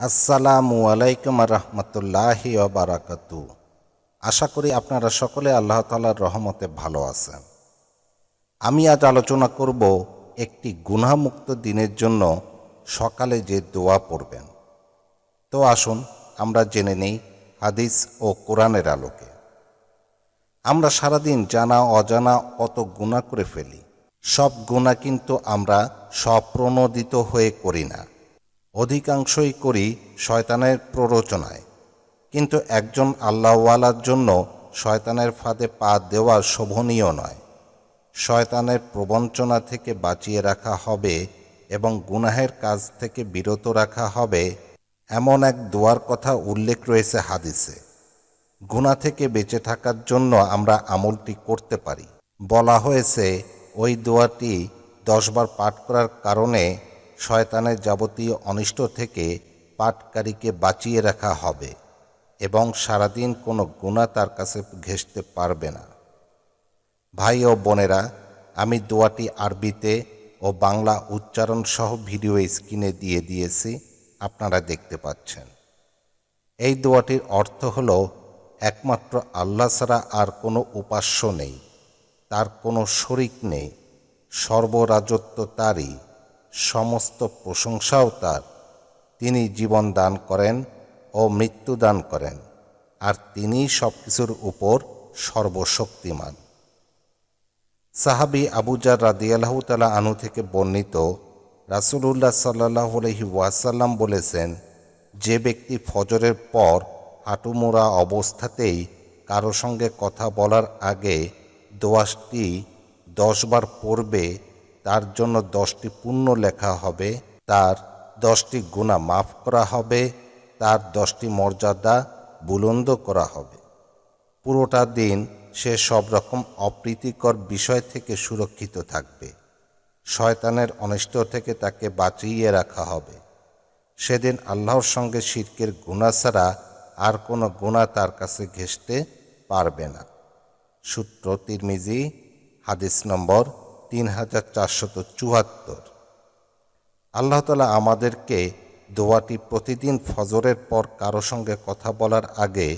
আসসালামু আলাইকুম রহমতুল্লাহি বারাকাতু। আশা করি আপনারা সকলে আল্লাহ তালার রহমতে ভালো আছেন। আমি আজ আলোচনা করব একটি গুনামুক্ত দিনের জন্য সকালে যে দোয়া পড়বেন। তো আসুন, আমরা জেনে নেই হাদিস ও কোরআনের আলোকে। আমরা সারাদিন জানা অজানা কত গুণা করে ফেলি। সব গুণা কিন্তু আমরা স্বপ্রণোদিত হয়ে করি না। অধিকাংশই করি শয়তানের প্ররোচনায়। কিন্তু একজন আল্লাহওয়ালার জন্য শয়তানের ফাঁদে পা দেওয়া শোভনীয় নয়। শয়তানের প্রবঞ্চনা থেকে বাঁচিয়ে রাখা হবে এবং গুনাহের কাজ থেকে বিরত রাখা হবে এমন এক দোয়ার কথা উল্লেখ রয়েছে হাদিসে। গুণা থেকে বেঁচে থাকার জন্য আমরা আমলটি করতে পারি। বলা হয়েছে, ওই দোয়াটি দশবার পাঠ করার কারণে শয়তানের যাবতীয় অনিষ্ট থেকে পাটকারীকে বাঁচিয়ে রাখা হবে এবং সারাদিন কোনো গুণা তার কাছে ঘেঁষতে পারবে না। ভাই ও বোনেরা, আমি দোয়াটি আরবিতে ও বাংলা উচ্চারণ সহ ভিডিও স্ক্রিনে দিয়ে দিয়েছি, আপনারা দেখতে পাচ্ছেন। এই দোয়াটির অর্থ হল, একমাত্র আল্লাহ ছাড়া আর কোনো উপাস্য নেই, তার কোনো শরিক নেই, সর্বরাজত্ব তারই সমস্ত প্রশংসাও তার। তিনি জীবন দান করেন ও মৃত্যু দান করেন, আর তিনিই সব কিছুর উপর সর্বশক্তিমান। সাহাবি আবুজার রাদিয়াল্লাহু তালা আনু থেকে বর্ণিত রাসুলুল্লাহ সাল্লাহ আলহি ওয়াসাল্লাম বলেছেন, যে ব্যক্তি ফজরের পর হাঁটুমোড়া অবস্থাতেই কারও সঙ্গে কথা বলার আগে দোয়াশটি দশবার পড়বে তার জন্য দশটি পুণ্য লেখা হবে, তার দশটি গুণা মাফ করা হবে, তার দশটি মর্যাদা বুলন্দ করা হবে। পুরোটা দিন সে সব রকম অপ্রীতিকর বিষয় থেকে সুরক্ষিত থাকবে। শয়তানের অনিষ্ট থেকে তাকে বাঁচিয়ে রাখা হবে। সেদিন আল্লাহর সঙ্গে শির্কের গুণা ছাড়া আর কোনো গুণা তার কাছে ঘেঁষতে পারবে না। সূত্র তিরমিজি, হাদিস নম্বর তিন হাজার চারশত চুয়াত্তর। আল্লাহ তালা আমাদেরকে দোয়াটি প্রতিদিন ফজরের পর কারও সঙ্গে কথা বলার আগে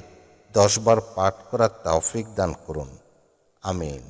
দশবার পাঠ করার তৌফিক দান করুন। আমিন।